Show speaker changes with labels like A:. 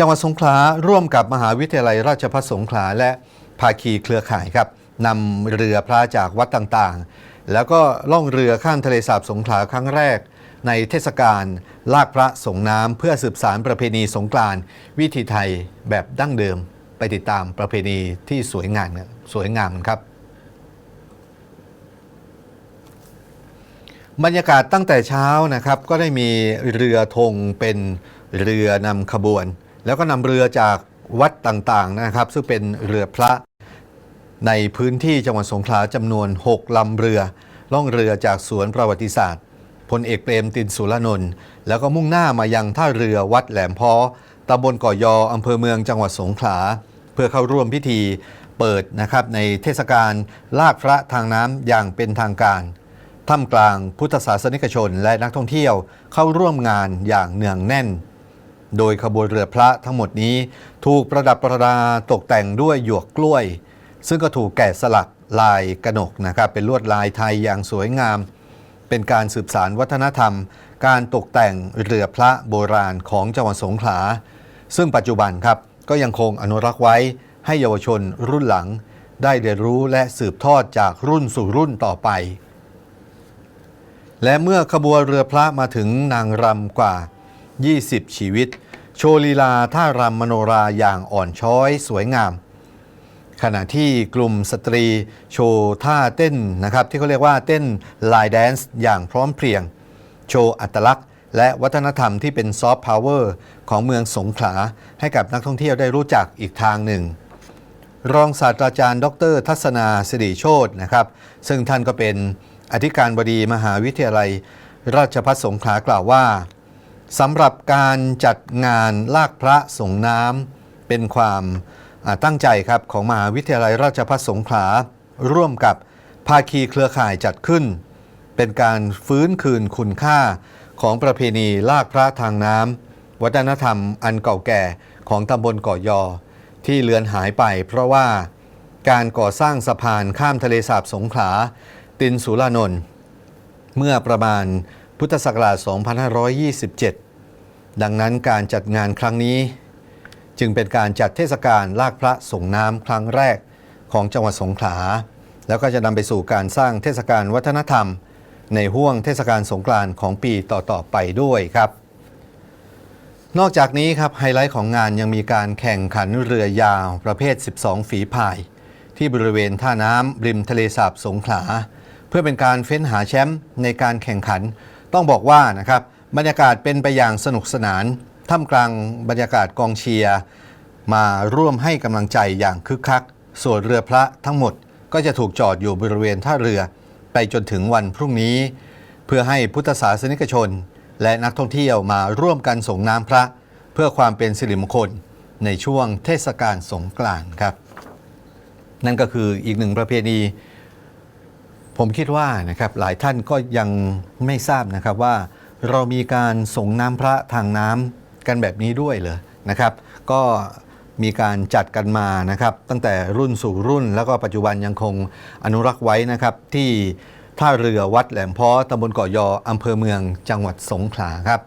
A: จังหวัดสงขลาร่วมกับมหาวิทยาลัยราชภัฏสงขลาและภาคีเครือข่ายครับนำเรือพระจากวัดต่างๆ แล้วก็ล่องเรือข้ามทะเลสาบสงขลาครั้งแรก ในเทศกาลลากพระสงน้ำเพื่อสืบสารประเพณีสงกรานต์วิถีไทยแบบดั้งเดิมไปติดตามประเพณีที่สวยงามนะสวยงามครับบรรยากาศตั้งแต่เช้านะครับก็ได้มีเรือธงเป็นเรือนำขบวน แล้วก็นำเรือจากวัดต่างๆนะครับ ซึ่งเป็นเรือพระในพื้นที่จังหวัดสงขลาจำนวน 6ลำเรือ ล่องเรือจากสวนประวัติศาสตร์พลเอกเปรมตินสุรนนท์แล้วก็มุ่งหน้ามายังท่าเรือวัดแหลมพอตำบลก่อยออำเภอเมืองจังหวัดสงขลา เพื่อเข้าร่วมพิธีเปิดนะครับในเทศกาลลากพระทางน้ำอย่างเป็นทางการท่ามกลางพุทธศาสนิกชนและนักท่องเที่ยวเข้าร่วมงานอย่างเนืองแน่น โดยขบวนเรือพระทั้งหมดนี้ถูกประดับประดาตกแต่งด้วยหยวกกล้วย ซึ่งก็ถูกแกะสลักลายกระหนกนะครับเป็นลวดลายไทยอย่างสวยงาม เป็นการสืบสารวัฒนธรรม การตกแต่งเรือพระโบราณของจังหวัดสงขลา ซึ่งปัจจุบันครับก็ยังคงอนุรักษ์ไว้ให้เยาวชนรุ่นหลัง ได้เรียนรู้และสืบทอดจากรุ่นสู่รุ่นต่อไป และเมื่อขบวนเรือพระมาถึงนางรำกว่า 20 ชีวิต โชว์ลีลาท่ารำมโนราอย่างอ่อนช้อยสวยงาม ขณะที่กลุ่มสตรีโชว์ท่าเต้นนะครับที่เขาเรียกว่าเต้นลายแดนซ์อย่างพร้อมเพรียง โชว์อัตลักษณ์ และวัฒนธรรมที่เป็นซอฟต์พาวเวอร์ของเมืองสงขลาให้กับนักท่องเที่ยวได้รู้จักอีกทางหนึ่งรองศาสตราจารย์ ดร ทัศนาสิริโชตนะครับ ซึ่งท่านก็เป็นอธิการบดีมหาวิทยาลัย ราชภัฏสงขลากล่าวว่า สำหรับการจัดงานลากพระส่งน้ำเป็นความตั้งใจครับของมหาวิทยาลัยราชภัฏสงขลาร่วมกับภาคีเครือข่ายจัดขึ้น เป็นการฟื้นคืนคุณค่าของประเพณีลากพระทางน้ำวัฒนธรรมอันเก่าแก่ของตำบลเกาะยอ ที่เลือนหายไปเพราะว่าการก่อสร้างสะพานข้ามทะเลสาบสงขลาตินสุรานนท์เมื่อประมาณ พุทธศักราช 2527 ดังนั้นการจัดงานครั้งนี้ จึงเป็นการจัดเทศกาลลากพระส่งน้ำครั้งแรกของจังหวัดสงขลา แล้วก็จะนำไปสู่การสร้างเทศกาลวัฒนธรรม ในห่วงเทศกาลสงกรานต์ของปีต่อๆไปด้วยครับ นอกจากนี้ครับไฮไลท์ของงานยังมีการแข่งขันเรือยาวประเภท 12 ฝีพาย ที่บริเวณท่าน้ำริมทะเลสาบสงขลา เพื่อเป็นการเฟ้นหาแชมป์ในการแข่งขัน ต้องบอกว่านะครับบรรยากาศเป็นไปอย่างสนุกสนานท่ามกลางบรรยากาศกองเชียร์มาร่วมให้กำลังใจอย่างคึกคัก ส่วนเรือพระทั้งหมดก็จะถูกจอดอยู่บริเวณท่าเรือ ไปจนถึงวันพรุ่งนี้ เพื่อให้พุทธศาสนิกชน และนักท่องเที่ยวมาร่วมกันส่งน้ำพระ เพื่อความเป็นสิริมงคลในช่วงเทศกาลสงกรานต์ครับ นั่นก็คืออีกหนึ่งประเพณี ผมคิดว่านะครับหลายท่านก็ยังไม่ทราบนะครับว่าเรามีการส่งน้ำพระทางน้ำกันแบบนี้ด้วยเลยนะครับ ก็มีการจัดกันมานะครับ ตั้งแต่รุ่นสู่รุ่น แล้วก็ปัจจุบันยังคงอนุรักษ์ไว้นะครับ ที่ท่าเรือวัดแหลมพ้อตำบลเกาะยออำเภอเมืองจังหวัดสงขลาครับ